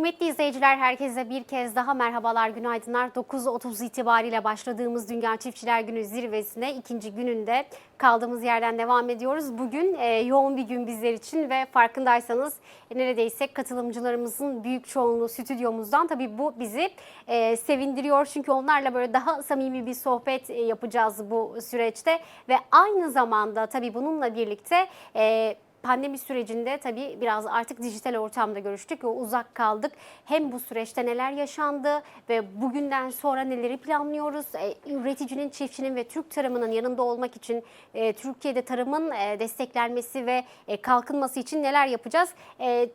Kıymetli izleyiciler herkese bir kez daha merhabalar, günaydınlar. 9.30 itibariyle başladığımız Dünya Çiftçiler Günü zirvesine ikinci gününde kaldığımız yerden devam ediyoruz. Bugün e, yoğun bir gün bizler için ve farkındaysanız neredeyse katılımcılarımızın büyük çoğunluğu stüdyomuzdan. Tabii bu bizi e, sevindiriyor çünkü onlarla böyle daha samimi bir sohbet e, yapacağız bu süreçte ve aynı zamanda tabii bununla birlikte... E, pandemi sürecinde tabii biraz artık dijital ortamda görüştük ve uzak kaldık. Hem bu süreçte neler yaşandı ve bugünden sonra neleri planlıyoruz? E, üreticinin, çiftçinin ve Türk tarımının yanında olmak için e, Türkiye'de tarımın e, desteklenmesi ve kalkınması için neler yapacağız?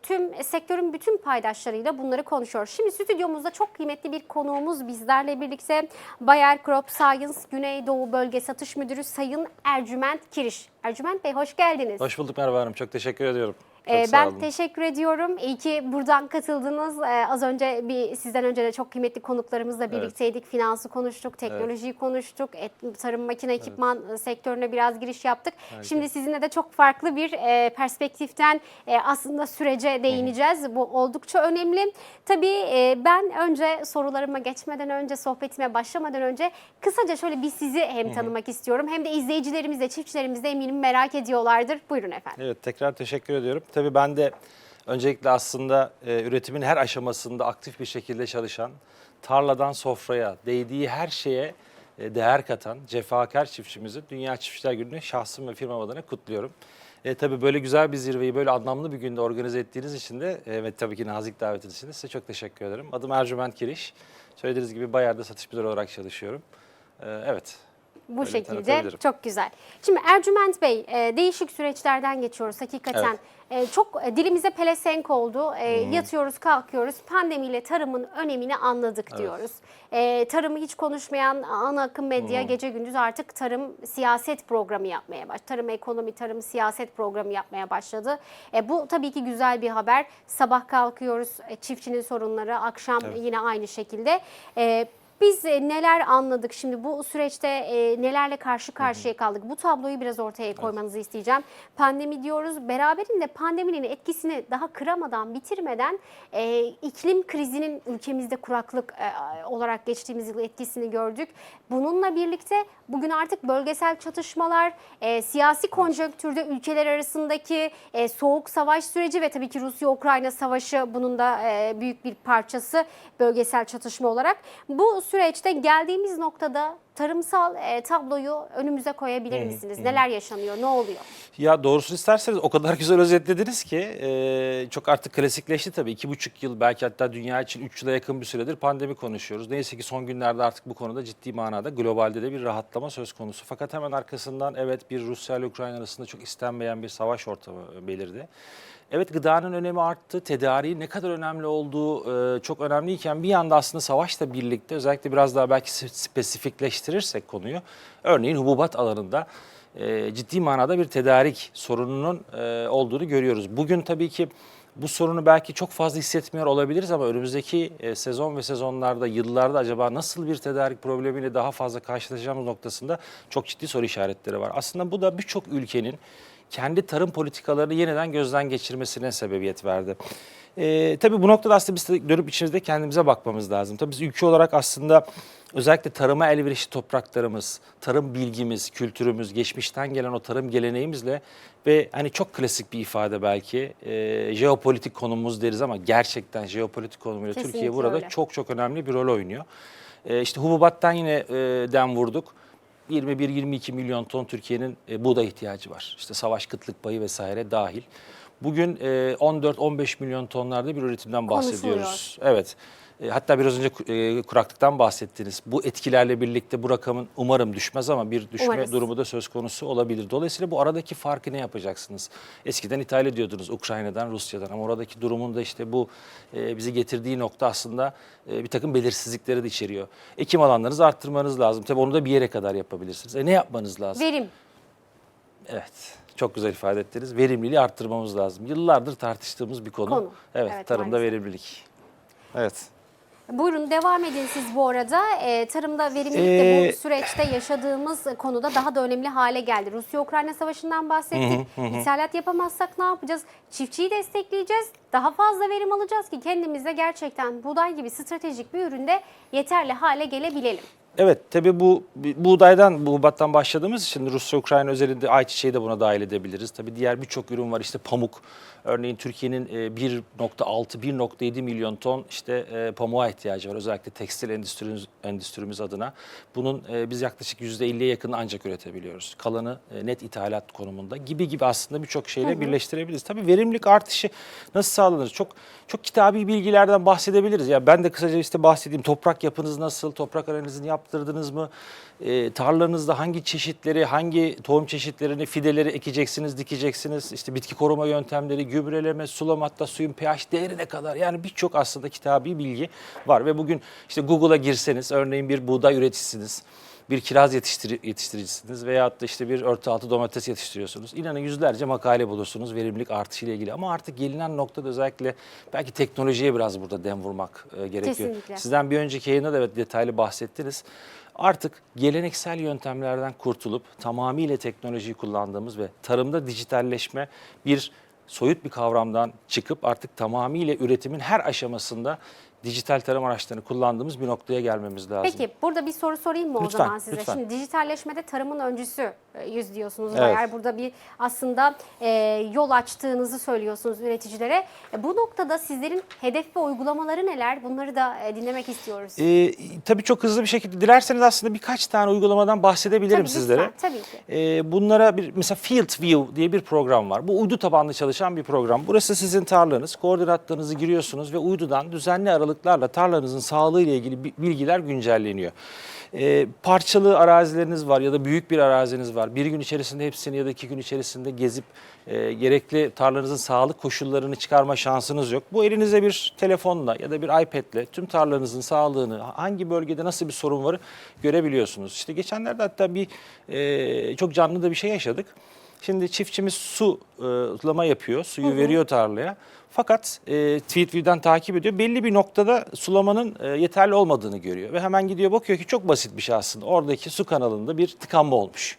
Tüm sektörün bütün paydaşlarıyla bunları konuşuyoruz. Şimdi stüdyomuzda çok kıymetli bir konuğumuz bizlerle birlikte Bayer Crop Science Güneydoğu Bölge Satış Müdürü Sayın Ercüment Kiriş. Ercüment Bey hoş geldiniz. Hoş bulduk Merve Hanım. Çok teşekkür ediyorum. Ee, ben olun. teşekkür ediyorum. İyi ki buradan katıldınız. Ee, az önce bir sizden önce de çok kıymetli konuklarımızla birlikteydik. Finansı konuştuk, teknolojiyi konuştuk, et, tarım makine ekipman e, sektörüne biraz giriş yaptık. Şimdi sizinle de çok farklı bir e, perspektiften e, aslında sürece değineceğiz. Bu oldukça önemli. Tabii e, ben önce sorularıma geçmeden önce, sohbetime başlamadan önce kısaca şöyle bir sizi hem tanımak istiyorum hem de izleyicilerimiz de çiftçilerimiz de eminim merak ediyorlardır. Buyurun efendim. Evet tekrar teşekkür ediyorum. Tabii ben de öncelikle aslında e, üretimin her aşamasında aktif bir şekilde çalışan, tarladan sofraya, değdiği her şeye e, değer katan cefakar çiftçimizi Dünya Çiftçiler Günü'nü şahsım ve firmam adına kutluyorum. E, tabii böyle güzel bir zirveyi böyle anlamlı bir günde organize ettiğiniz için de e, ve tabii ki nazik davetiniz için de size çok teşekkür ederim. Adım Ercüment Kiriş. Söylediğiniz gibi Bayar'da satış müdürü olarak çalışıyorum. E, evet. Bu Öyle şekilde çok güzel. Şimdi Ercüment Bey e, değişik süreçlerden geçiyoruz hakikaten. E, çok e, dilimize pelesenk oldu. E, yatıyoruz kalkıyoruz pandemiyle tarımın önemini anladık Evet. diyoruz. E, tarımı hiç konuşmayan ana akım medya gece gündüz artık tarım siyaset programı yapmaya başladı. Tarım ekonomi, tarım siyaset programı yapmaya başladı. E, bu tabii ki güzel bir haber. Sabah kalkıyoruz e, çiftçinin sorunları, akşam yine aynı şekilde. E, biz e, neler anladık şimdi bu süreçte e, nelerle karşı karşıya kaldık? Bu tabloyu biraz ortaya koymanızı isteyeceğim. Pandemi diyoruz. Beraberinde pandeminin etkisini daha kıramadan, bitirmeden e, iklim krizinin ülkemizde kuraklık e, olarak geçtiğimiz yıl etkisini gördük. Bununla birlikte bugün artık bölgesel çatışmalar, e, siyasi konjonktürde ülkeler arasındaki e, soğuk savaş süreci ve tabii ki Rusya-Ukrayna savaşı bunun da e, büyük bir parçası bölgesel çatışma olarak. Bu süreçte geldiğimiz noktada tarımsal e, tabloyu önümüze koyabilir misiniz? Neler yaşanıyor, ne oluyor? Ya doğrusunu isterseniz o kadar güzel özetlediniz ki e, çok artık klasikleşti tabii. iki buçuk yıl belki hatta dünya için üç yıla yakın bir süredir pandemi konuşuyoruz. Neyse ki son günlerde artık bu konuda ciddi manada globalde de bir rahatlama söz konusu. Fakat hemen arkasından evet bir Rusya ile Ukrayna arasında çok istenmeyen bir savaş ortamı belirdi. Evet gıdanın önemi arttı. Tedariğin ne kadar önemli olduğu e, çok önemliyken bir yanda aslında savaşla birlikte özellikle biraz daha belki spesifikleştirirsek konuyu. Örneğin hububat alanında e, ciddi manada bir tedarik sorununun e, olduğunu görüyoruz. Bugün tabii ki bu sorunu belki çok fazla hissetmiyor olabiliriz ama önümüzdeki e, sezon ve sezonlarda, yıllarda acaba nasıl bir tedarik problemiyle daha fazla karşılaşacağımız noktasında çok ciddi soru işaretleri var. Aslında bu da birçok ülkenin kendi tarım politikalarını yeniden gözden geçirmesine sebebiyet verdi. Ee, tabii bu noktada aslında biz de dönüp içimizde kendimize bakmamız lazım. Tabii biz ülke olarak aslında özellikle tarıma elverişli topraklarımız, tarım bilgimiz, kültürümüz, geçmişten gelen o tarım geleneğimizle ve hani çok klasik bir ifade belki e, jeopolitik konumumuz deriz ama gerçekten jeopolitik konumuyla Kesinlikle Türkiye burada öyle. çok çok önemli bir rol oynuyor. E, işte hububattan yine e, dem vurduk. 21-22 milyon ton Türkiye'nin e, buğday ihtiyacı var. İşte savaş kıtlık payı vesaire dahil. Bugün e, 14-15 milyon tonlarda bir üretimden bahsediyoruz. Evet. E, hatta biraz önce e, kuraklıktan bahsettiniz. Bu etkilerle birlikte bu rakamın umarım düşmez ama bir düşme Umarız. durumu da söz konusu olabilir. Dolayısıyla bu aradaki farkı ne yapacaksınız? Eskiden ithal ediyordunuz Ukrayna'dan, Rusya'dan ama oradaki durumun da işte bu e, bizi getirdiği nokta aslında e, bir takım belirsizlikleri de içeriyor. Ekim alanlarınızı arttırmanız lazım. Tabii onu da bir yere kadar yapabilirsiniz. E ne yapmanız lazım? Verim. Evet. Çok güzel ifade ettiniz. Verimliliği arttırmamız lazım. Yıllardır tartıştığımız bir konu. Konu. Evet, Evet, tarımda maalesef. verimlilik. Evet. Buyurun devam edin siz bu arada. Ee, tarımda verimlilik de Ee, bu süreçte yaşadığımız konuda daha da önemli hale geldi. Rusya-Ukrayna savaşından bahsettik. İthalat yapamazsak ne yapacağız? Çiftçiyi destekleyeceğiz. Daha fazla verim alacağız ki kendimize gerçekten buğday gibi stratejik bir üründe yeterli hale gelebilelim. Evet tabii bu buğdaydan, buğbattan başladığımız için Rusya Ukrayna özelinde ayçiçeği de buna dahil edebiliriz. Tabii diğer birçok ürün var işte pamuk. Örneğin Türkiye'nin e, 1.6-1.7 milyon ton işte e, pamuğa ihtiyacı var özellikle tekstil endüstrimiz, endüstrimiz adına. Bunun e, biz yaklaşık %50'ye yakın ancak üretebiliyoruz. Kalanı e, net ithalat konumunda gibi gibi aslında birçok şeyle birleştirebiliriz. Tabii verimlilik artışı nasıl sağlanır? Çok çok kitabi bilgilerden bahsedebiliriz. Ya ben de kısaca işte bahsedeyim. Toprak yapınız nasıl? Toprak analizini yaptırdınız mı? E, tarlanızda hangi çeşitleri, hangi tohum çeşitlerini, fideleri ekeceksiniz, dikeceksiniz? İşte bitki koruma yöntemleri, gübreleme, sulama hatta suyun pH değerine kadar yani birçok aslında kitabi bilgi var ve bugün işte Google'a girseniz örneğin bir buğday üreticisiniz bir kiraz yetiştiri, yetiştiricisiniz veyahut da işte bir örtü altı domates yetiştiriyorsunuz. İnanın yüzlerce makale bulursunuz verimlilik artışı ile ilgili. Ama artık gelinen noktada özellikle belki teknolojiye biraz burada dem vurmak e, gerekiyor. Kesinlikle. Sizden bir önceki yayında da evet detaylı bahsettiniz. Artık geleneksel yöntemlerden kurtulup tamamıyla teknolojiyi kullandığımız ve tarımda dijitalleşme bir soyut bir kavramdan çıkıp artık tamamıyla üretimin her aşamasında dijital tarım araçlarını kullandığımız bir noktaya gelmemiz lazım. Peki burada bir soru sorayım mı o Lütfen, zaman size? lütfen. Şimdi dijitalleşmede tarımın öncüsü yüz diyorsunuz. Evet. Eğer burada bir aslında e, yol açtığınızı söylüyorsunuz üreticilere. E, bu noktada sizlerin hedef ve uygulamaları neler? Bunları da e, dinlemek istiyoruz. Ee, tabii çok hızlı bir şekilde dilerseniz aslında birkaç tane uygulamadan bahsedebilirim Tabii, sizlere. lütfen, tabii ki. Ee, bunlara bir mesela Field View diye bir program var. Bu uydu tabanlı çalışan bir program. Burası sizin tarlanız. Koordinatlarınızı giriyorsunuz ve uydudan düzenli aralıklarla tarlanızın sağlığı ile ilgili bi- bilgiler güncelleniyor. Ee, parçalı arazileriniz var ya da büyük bir araziniz var. Bir gün içerisinde hepsini ya da iki gün içerisinde gezip e, gerekli tarlanızın sağlık koşullarını çıkarma şansınız yok. Bu elinize bir telefonla ya da bir iPad'le tüm tarlanızın sağlığını, hangi bölgede nasıl bir sorun var görebiliyorsunuz. İşte geçenlerde hatta bir e, çok canlı da bir şey yaşadık. Şimdi çiftçimiz su e, sulama yapıyor, suyu veriyor tarlaya. Fakat e, TweetView'den takip ediyor. Belli bir noktada sulamanın e, yeterli olmadığını görüyor. Ve hemen gidiyor bakıyor ki çok basit bir şey aslında. Oradaki su kanalında bir tıkanma olmuş.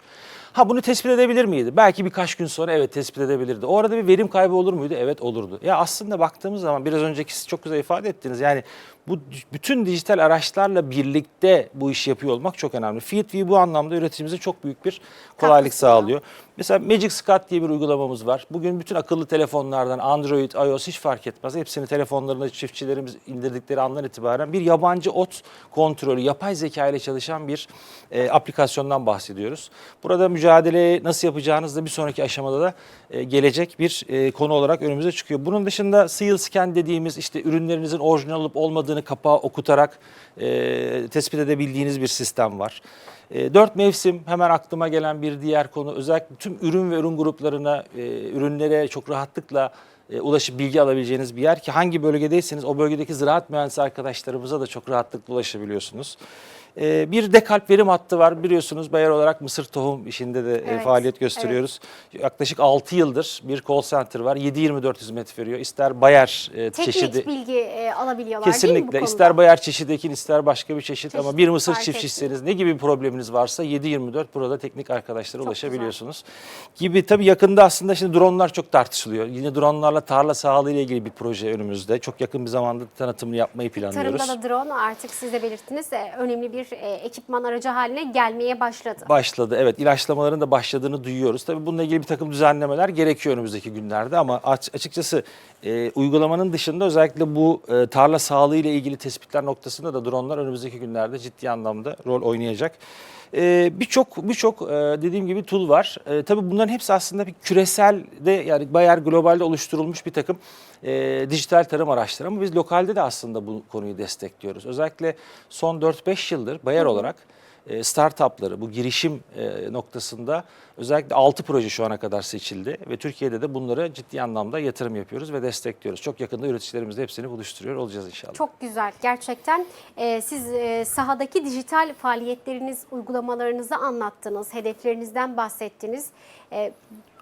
Ha bunu tespit edebilir miydi? Belki birkaç gün sonra evet tespit edebilirdi. O arada bir verim kaybı olur muydu? Evet olurdu. Ya aslında baktığımız zaman biraz önceki siz çok güzel ifade ettiniz. Yani bu bütün dijital araçlarla birlikte bu işi yapıyor olmak çok önemli. FeedView bu anlamda üreticimize çok büyük bir kolaylık sağlıyor. Mesela Magic Scout diye bir uygulamamız var. Bugün bütün akıllı telefonlardan Android, iOS hiç fark etmez. Hepsini telefonlarına çiftçilerimiz indirdikleri andan itibaren bir yabancı ot kontrolü, yapay zeka ile çalışan bir e, aplikasyondan bahsediyoruz. Burada mücadele nasıl yapacağınız da bir sonraki aşamada da e, gelecek bir e, konu olarak önümüze çıkıyor. Bunun dışında Seal Scan dediğimiz işte ürünlerinizin orijinal olup olmadığını kapağı okutarak e, tespit edebildiğiniz bir sistem var. E, Dört mevsim hemen aklıma gelen bir diğer konu. Özellikle tüm ürün ve ürün gruplarına, e, ürünlere çok rahatlıkla e, ulaşıp bilgi alabileceğiniz bir yer ki hangi bölgedeyseniz o bölgedeki ziraat mühendisi arkadaşlarımıza da çok rahatlıkla ulaşabiliyorsunuz. E, bir dekalp verim hattı var biliyorsunuz Bayer olarak mısır tohum işinde de e, Evet, faaliyet gösteriyoruz. Yaklaşık 6 yıldır bir call center var. 7-24 hizmet veriyor. İster Bayer e, Teknik çeşidi bilgi e, alabiliyorlar değil mi Kesinlikle. İster Bayer çeşidi ekin, ister başka bir çeşit, Çeşit ama bir mısır çiftçisiniz ne gibi bir probleminiz varsa 7-24 burada teknik arkadaşlara Çok ulaşabiliyorsunuz. Gibi tabii yakında aslında şimdi dronlar çok tartışılıyor. Yine dronlarla tarla sağlığı ile ilgili bir proje önümüzde. Çok yakın bir zamanda tanıtımını yapmayı planlıyoruz. Tarımda da drone artık siz de belirttiniz e, önemli bir e, ekipman aracı haline gelmeye başladı. Başladı evet ilaçlamaların da başladığını duyuyoruz. Tabii bununla ilgili bir takım düzenlemeler gerekiyor önümüzdeki günlerde ama aç- açıkçası e, uygulamanın dışında özellikle bu e, tarla sağlığı ile ilgili tespitler noktasında da dronlar önümüzdeki günlerde ciddi anlamda rol oynayacak. E, birçok birçok e, dediğim gibi tool var. E, tabii bunların hepsi aslında bir küresel de yani Bayer globalde oluşturulmuş bir takım e, dijital tarım araçları ama biz lokalde de aslında bu konuyu destekliyoruz. Özellikle son 4-5 yıldır Bayer olarak startupları bu girişim e, noktasında özellikle 6 proje şu ana kadar seçildi ve Türkiye'de de bunlara ciddi anlamda yatırım yapıyoruz ve destekliyoruz. Çok yakında üreticilerimizle hepsini buluşturuyor olacağız inşallah. Çok güzel gerçekten. e, siz e, sahadaki dijital faaliyetleriniz, uygulamalarınızı anlattınız, hedeflerinizden bahsettiniz. E,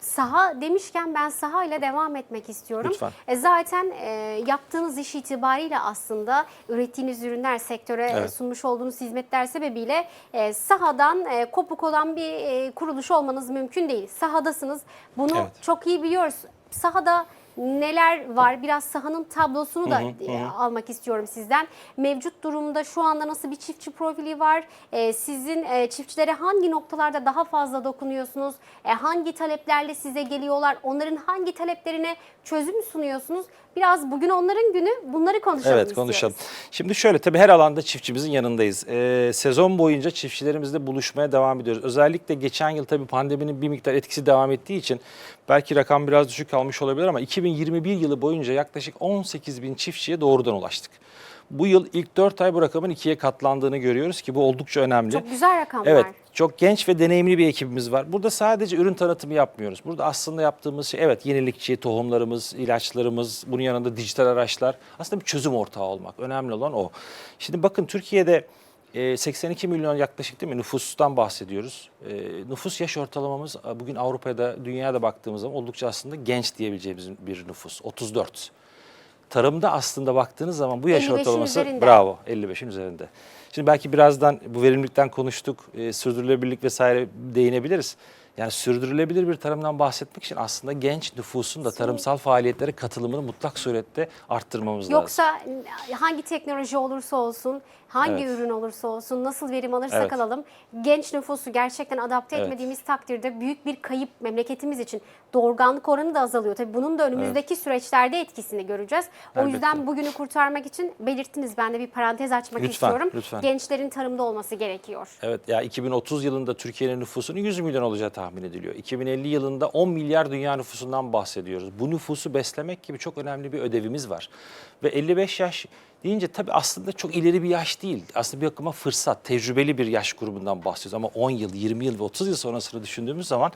Saha demişken ben saha ile devam etmek istiyorum. Lütfen. E, zaten e, yaptığınız iş itibariyle aslında ürettiğiniz ürünler, sektöre e, Evet. sunmuş olduğunuz hizmetler sebebiyle e, sahadan e, kopuk olan bir e, kuruluş olmanız mümkün değil. Sahadasınız. Bunu Evet. çok iyi biliyoruz. Sahada neler var? Biraz sahanın tablosunu da e, almak istiyorum sizden. Mevcut durumda şu anda nasıl bir çiftçi profili var? E, sizin e, çiftçilere hangi noktalarda daha fazla dokunuyorsunuz? E, hangi taleplerle size geliyorlar? Onların hangi taleplerine çözüm sunuyorsunuz? Biraz bugün onların günü bunları konuşalım Evet istiyoruz. konuşalım. Şimdi şöyle tabii her alanda çiftçimizin yanındayız. Ee, sezon boyunca çiftçilerimizle buluşmaya devam ediyoruz. Özellikle geçen yıl tabii pandeminin bir miktar etkisi devam ettiği için belki rakam biraz düşük kalmış olabilir ama 2021 yılı boyunca yaklaşık 18 bin çiftçiye doğrudan ulaştık. Bu yıl ilk 4 ay bu rakamın ikiye katlandığını görüyoruz ki bu oldukça önemli. Çok güzel rakamlar. Evet, çok genç ve deneyimli bir ekibimiz var. Burada sadece ürün tanıtımı yapmıyoruz. Burada aslında yaptığımız şey evet yenilikçi tohumlarımız, ilaçlarımız, bunun yanında dijital araçlar. Aslında bir çözüm ortağı olmak. Önemli olan o. Şimdi bakın Türkiye'de 82 milyon yaklaşık değil mi nüfustan bahsediyoruz. E, Nüfus yaş ortalamamız e, bugün Avrupa'da, dünyada baktığımız zaman oldukça aslında genç diyebileceğimiz bir nüfus. 34. Tarımda aslında baktığınız zaman bu yaş 55'in ortalaması üzerinde. bravo 55'in üzerinde. Şimdi belki birazdan bu verimlilikten konuştuk, e, sürdürülebilirlik vesaire değinebiliriz. Yani sürdürülebilir bir tarımdan bahsetmek için aslında genç nüfusun da tarımsal faaliyetlere katılımını mutlak surette arttırmamız lazım. Yoksa hangi teknoloji olursa olsun, hangi Evet. ürün olursa olsun, nasıl verim alırsak Evet. alalım, genç nüfusu gerçekten adapte Evet. etmediğimiz takdirde büyük bir kayıp memleketimiz için. Doğurganlık oranı da azalıyor. Tabii bunun da önümüzdeki süreçlerde etkisini göreceğiz. O Elbette. yüzden bugünü kurtarmak için belirttiniz. Ben de bir parantez açmak Lütfen, istiyorum. lütfen. Gençlerin tarımda olması gerekiyor. Evet ya 2030 yılında Türkiye'nin nüfusunun 100 milyon olacağı tahmin ediliyor. 2050 yılında 10 milyar dünya nüfusundan bahsediyoruz. Bu nüfusu beslemek gibi çok önemli bir ödevimiz var. Ve 55 yaş deyince tabii aslında çok ileri bir yaş değil. Aslında bir bakıma fırsat, tecrübeli bir yaş grubundan bahsediyoruz. Ama 10 yıl, 20 yıl ve 30 yıl sonrasını düşündüğümüz zaman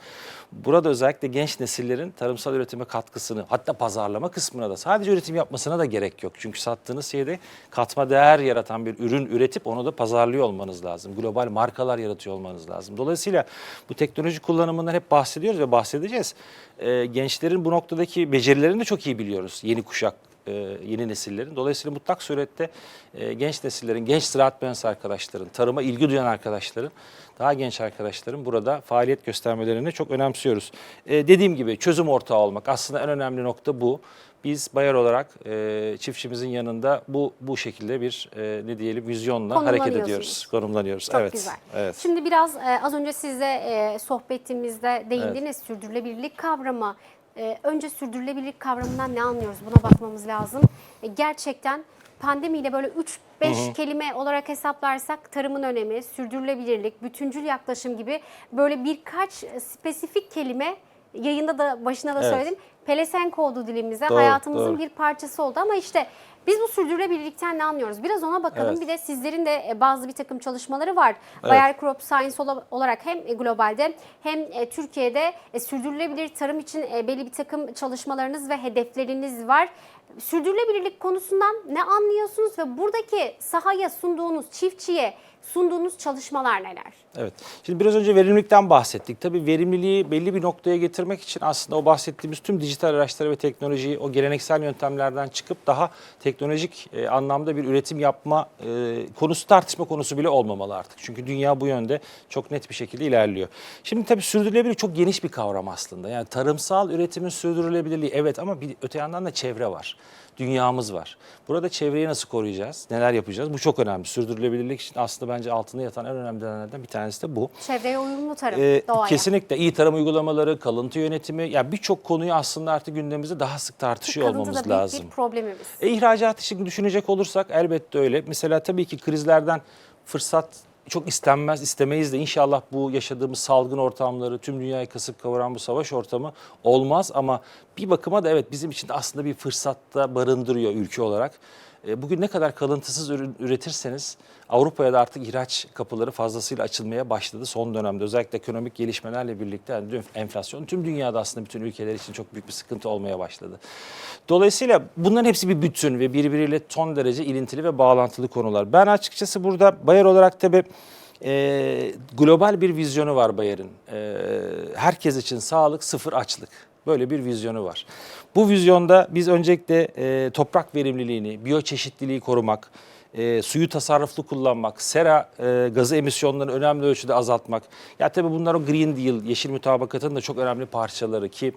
burada özellikle genç nesillerin tarımsal üretime katkısını hatta pazarlama kısmına da sadece üretim yapmasına da gerek yok. Çünkü sattığınız şeyde katma değer yaratan bir ürün üretip onu da pazarlıyor olmanız lazım. Global markalar yaratıyor olmanız lazım. Dolayısıyla bu teknoloji kullanımından hep bahsediyoruz ve bahsedeceğiz. Ee, gençlerin bu noktadaki becerilerini de çok iyi biliyoruz. Yeni kuşak e, yeni nesillerin. Dolayısıyla mutlak surette e, genç nesillerin, genç ziraat mühendisi arkadaşların, tarıma ilgi duyan arkadaşların, daha genç arkadaşların burada faaliyet göstermelerini çok önemsiyoruz. E, dediğim gibi çözüm ortağı olmak aslında en önemli nokta bu. Biz Bayer olarak e, çiftçimizin yanında bu bu şekilde bir e, ne diyelim vizyonla hareket ediyoruz, konumlanıyoruz. Çok evet. güzel. Evet. Şimdi biraz e, az önce sizle e, sohbetimizde değindiniz sürdürülebilirlik kavramı. E, önce sürdürülebilirlik kavramından ne anlıyoruz buna bakmamız lazım. E, gerçekten pandemiyle böyle 3-5 kelime olarak hesaplarsak tarımın önemi, sürdürülebilirlik, bütüncül yaklaşım gibi böyle birkaç spesifik kelime yayında da başına da Evet. söyledim. Pelesenk oldu dilimize, Doğru, hayatımızın doğru. bir parçası oldu ama işte biz bu sürdürülebilirlikten ne anlıyoruz? Biraz ona bakalım. Evet. Bir de sizlerin de e, bazı bir takım çalışmaları var. Evet. Bayer Crop Science ola- olarak hem e, globalde hem e, Türkiye'de sürdürülebilir tarım için belli bir takım çalışmalarınız ve hedefleriniz var. Sürdürülebilirlik konusundan ne anlıyorsunuz ve buradaki sahaya sunduğunuz, çiftçiye sunduğunuz çalışmalar neler? Evet. Şimdi biraz önce verimlilikten bahsettik. Tabii verimliliği belli bir noktaya getirmek için aslında o bahsettiğimiz tüm dijital araçları ve teknolojiyi o geleneksel yöntemlerden çıkıp daha teknolojik e, anlamda bir üretim yapma e, konusu tartışma konusu bile olmamalı artık. Çünkü dünya bu yönde çok net bir şekilde ilerliyor. Şimdi tabii sürdürülebilir çok geniş bir kavram aslında. Yani tarımsal üretimin sürdürülebilirliği evet ama bir öte yandan da çevre var dünyamız var. Burada çevreyi nasıl koruyacağız? Neler yapacağız? Bu çok önemli. Sürdürülebilirlik için aslında bence altında yatan en önemli nedenlerden bir tanesi de bu. Çevreye uyumlu tarım, Ee, doğaya. kesinlikle iyi tarım uygulamaları, kalıntı yönetimi, ya birçok konuyu aslında artık gündemimizde daha sık tartışıyor Kalıntı da olmamız büyük lazım. bir problemimiz. E, ihracat için düşünecek olursak elbette öyle. Mesela tabii ki krizlerden fırsat çok istenmez, istemeyiz de inşallah bu yaşadığımız salgın ortamları, tüm dünyayı kasıp kavuran bu savaş ortamı olmaz. Ama bir bakıma da evet bizim için de aslında bir fırsatta barındırıyor ülke olarak. E, Bugün ne kadar kalıntısız ürün üretirseniz Avrupa'ya da artık ihraç kapıları fazlasıyla açılmaya başladı son dönemde. Özellikle ekonomik gelişmelerle birlikte yani enflasyon tüm dünyada aslında bütün ülkeler için çok büyük bir sıkıntı olmaya başladı. Dolayısıyla bunların hepsi bir bütün ve birbiriyle son derece ilintili ve bağlantılı konular. Ben açıkçası burada Bayer olarak tabii e, global bir vizyonu var Bayer'in. E, herkes için sağlık, sıfır açlık. Böyle bir vizyonu var. Bu vizyonda biz öncelikle e, toprak verimliliğini, biyoçeşitliliği korumak, e, suyu tasarruflu kullanmak, sera e, gazı emisyonlarını önemli ölçüde azaltmak. Ya tabii bunlar o Green Deal, yeşil mutabakatın da çok önemli parçaları ki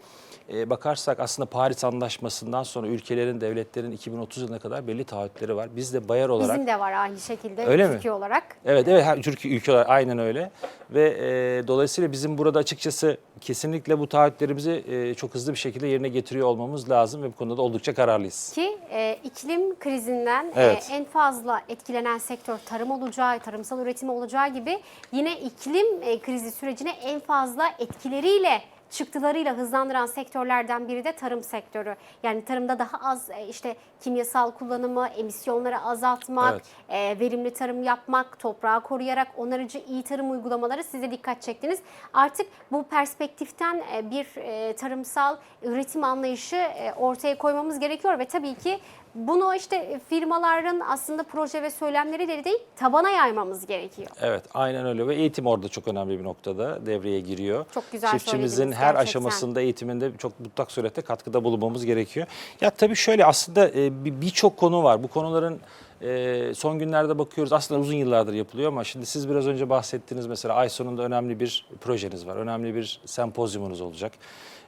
e, bakarsak aslında Paris Anlaşması'ndan sonra ülkelerin, devletlerin 2030 yılına kadar belli taahhütleri var. Biz de Bayer olarak... Bizim de var aynı şekilde Öyle mi? Türkiye olarak. Evet evet her Türkiye ülke olarak aynen öyle ve e, dolayısıyla bizim burada açıkçası kesinlikle bu taahhütlerimizi e, çok hızlı bir şekilde yerine getiriyor olmamız lazım ve bu konuda da oldukça kararlıyız. Ki e, iklim krizinden e, Evet. en fazla etkilenen sektör tarım olacağı, tarımsal üretim olacağı gibi yine iklim e, krizi sürecine en fazla etkileriyle çıktılarıyla hızlandıran sektörlerden biri de tarım sektörü. Yani tarımda daha az e, işte kimyasal kullanımı, emisyonları azaltmak, e, verimli tarım yapmak, toprağı koruyarak onarıcı iyi tarım uygulamaları size dikkat çektiniz. Artık bu perspektiften e, bir tarımsal üretim anlayışı ortaya koymamız gerekiyor ve tabii ki bunu işte firmaların aslında proje ve söylemleriyle değil tabana yaymamız gerekiyor. Evet aynen öyle ve eğitim orada çok önemli bir noktada devreye giriyor. Çok güzel Çiftçimizin her gerçekten. aşamasında eğitiminde çok mutlak surette katkıda bulunmamız gerekiyor. Ya tabii şöyle aslında e, bir- birçok konu var. Bu konuların e, son günlerde bakıyoruz aslında uzun yıllardır yapılıyor ama şimdi siz biraz önce bahsettiniz mesela ay sonunda önemli bir projeniz var. Önemli bir sempozyumunuz olacak.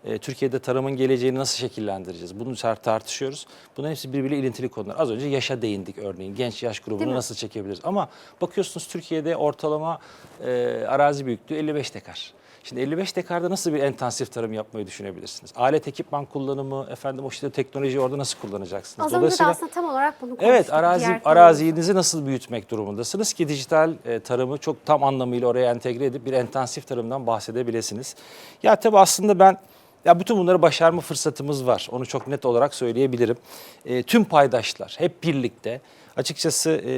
E, Türkiye'de tarımın geleceğini nasıl şekillendireceğiz? Bunu tar- tartışıyoruz. Bunların hepsi birbiriyle ilintili konular. Az önce yaşa değindik örneğin. Genç yaş grubunu nasıl çekebiliriz? Ama bakıyorsunuz Türkiye'de ortalama e, arazi büyüklüğü 55 dekar. Şimdi 55 dekarda nasıl bir intensif tarım yapmayı düşünebilirsiniz? Alet ekipman kullanımı, efendim o işte teknolojiyi orada nasıl kullanacaksınız? Az önce de aslında tam olarak bunu konuştuk. Evet, arazi arazinizi nasıl büyütmek durumundasınız ki dijital e, tarımı çok tam anlamıyla oraya entegre edip bir intensif tarımdan bahsedebilirsiniz. Ya tabii aslında ben ya bütün bunları başarma fırsatımız var. Onu çok net olarak söyleyebilirim. E, tüm paydaşlar hep birlikte açıkçası e,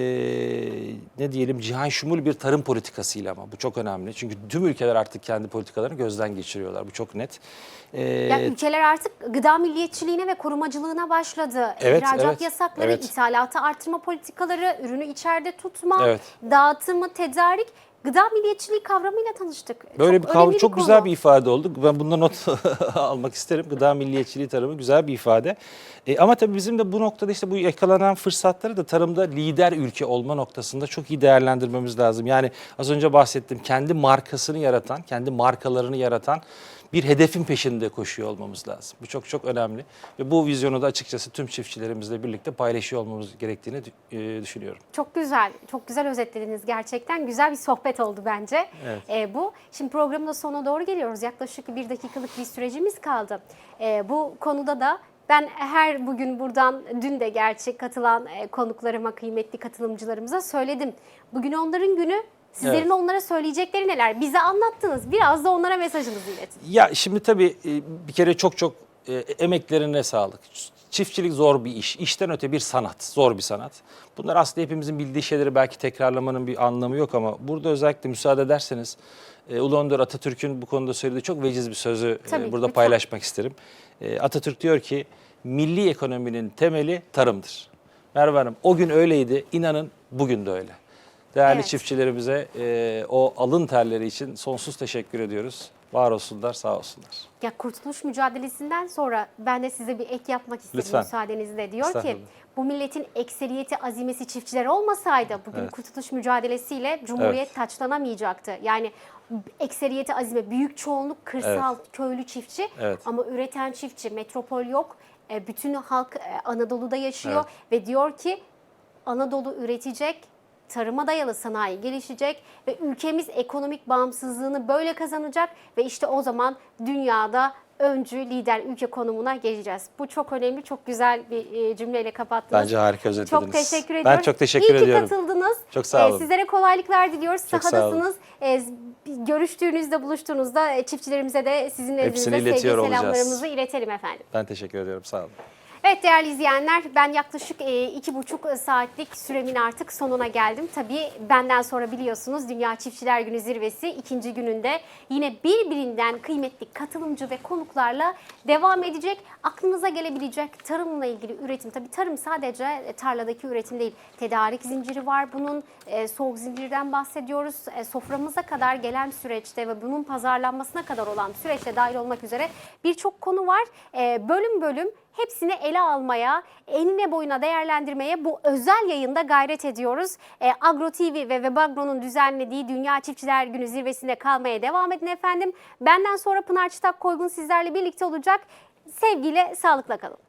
ne diyelim cihan şumul bir tarım politikasıyla ama bu çok önemli. Çünkü tüm ülkeler artık kendi politikalarını gözden geçiriyorlar. Bu çok net. E, Ya ülkeler artık gıda milliyetçiliğine ve korumacılığına başladı. Evet, İhracat evet, yasakları, evet. ithalatı artırma politikaları, ürünü içeride tutma, Evet. dağıtımı, tedarik, gıda milliyetçiliği kavramıyla tanıştık. Böyle çok bir kavram çok konu. güzel bir ifade oldu. Ben bundan not almak isterim. Gıda milliyetçiliği tarımı güzel bir ifade. E, ama tabii bizim de bu noktada işte bu yakalanan fırsatları da tarımda lider ülke olma noktasında çok iyi değerlendirmemiz lazım. Yani az önce bahsettim kendi markasını yaratan, kendi markalarını yaratan bir hedefin peşinde koşuyor olmamız lazım. Bu çok çok önemli ve bu vizyonu da açıkçası tüm çiftçilerimizle birlikte paylaşıyor olmamız gerektiğini e, düşünüyorum. Çok güzel, çok güzel özetlediniz gerçekten. Güzel bir sohbet oldu bence Evet. Ee, bu. Şimdi programın da sonuna doğru geliyoruz. Yaklaşık bir dakikalık bir sürecimiz kaldı. Ee, bu konuda da ben her bugün buradan, dün de gerçi katılan e, konuklarıma, kıymetli katılımcılarımıza söyledim. Bugün onların günü. Sizlerin Evet. onlara söyleyecekleri neler? Bize anlattınız. Biraz da onlara mesajınızı iletin. Ya şimdi tabii e, bir kere çok çok e, emeklerine sağlık. Çiftçilik zor bir iş. İşten öte bir sanat. Zor bir sanat. Bunlar aslında hepimizin bildiği şeyleri belki tekrarlamanın bir anlamı yok ama burada özellikle müsaade ederseniz e, Ulu Önder Atatürk'ün bu konuda söylediği çok veciz bir sözü Tabii, burada lütfen. paylaşmak isterim. Atatürk diyor ki milli ekonominin temeli tarımdır. Merve Hanım o gün öyleydi. İnanın bugün de öyle. Değerli Evet. çiftçilerimize e, o alın terleri için sonsuz teşekkür ediyoruz. Var olsunlar, sağ olsunlar. Ya kurtuluş mücadelesinden sonra ben de size bir ek yapmak istedim Lütfen. müsaadenizle. Diyor ki bu milletin ekseriyeti azimesi çiftçiler olmasaydı bugün Evet. kurtuluş mücadelesiyle Cumhuriyet taçlanamayacaktı. Yani ekseriyeti azime büyük çoğunluk kırsal köylü çiftçi Evet. ama üreten çiftçi metropol yok. E, Bütün halk e, Anadolu'da yaşıyor ve diyor ki Anadolu üretecek, tarıma dayalı sanayi gelişecek ve ülkemiz ekonomik bağımsızlığını böyle kazanacak ve işte o zaman dünyada öncü lider ülke konumuna geleceğiz. Bu çok önemli, çok güzel bir e, cümleyle kapattınız. Bence harika özetlediniz. Çok teşekkür ediyorum. Ben çok teşekkür İyi ediyorum. ki katıldınız. Çok sağ Ee, olun. sizlere kolaylıklar diliyoruz. Çok sağ olun. Sahadasınız. Ee, görüştüğünüzde, buluştuğunuzda e, çiftçilerimize de sizin nezdinizde sevgi iletiyor olacağız. selamlarımızı iletelim efendim. Ben teşekkür ediyorum, sağ olun. Evet değerli izleyenler ben yaklaşık e, iki buçuk saatlik süremin artık sonuna geldim. Tabii benden sonra biliyorsunuz Dünya Çiftçiler Günü zirvesi ikinci gününde yine birbirinden kıymetli katılımcı ve konuklarla devam edecek. aklınıza gelebilecek tarımla ilgili üretim. Tabii tarım sadece e, tarladaki üretim değil. Tedarik zinciri var bunun. E, soğuk zincirden bahsediyoruz. E, soframıza kadar gelen süreçte ve bunun pazarlanmasına kadar olan süreçte dahil olmak üzere birçok konu var. E, bölüm bölüm hepsini ele almaya, enine boyuna değerlendirmeye bu özel yayında gayret ediyoruz. E, Agro TV ve Webagro'nun düzenlediği Dünya Çiftçiler Günü zirvesinde kalmaya devam edin efendim. Benden sonra Pınar Çıtak Koygun sizlerle birlikte olacak. Sevgiyle, sağlıkla kalın.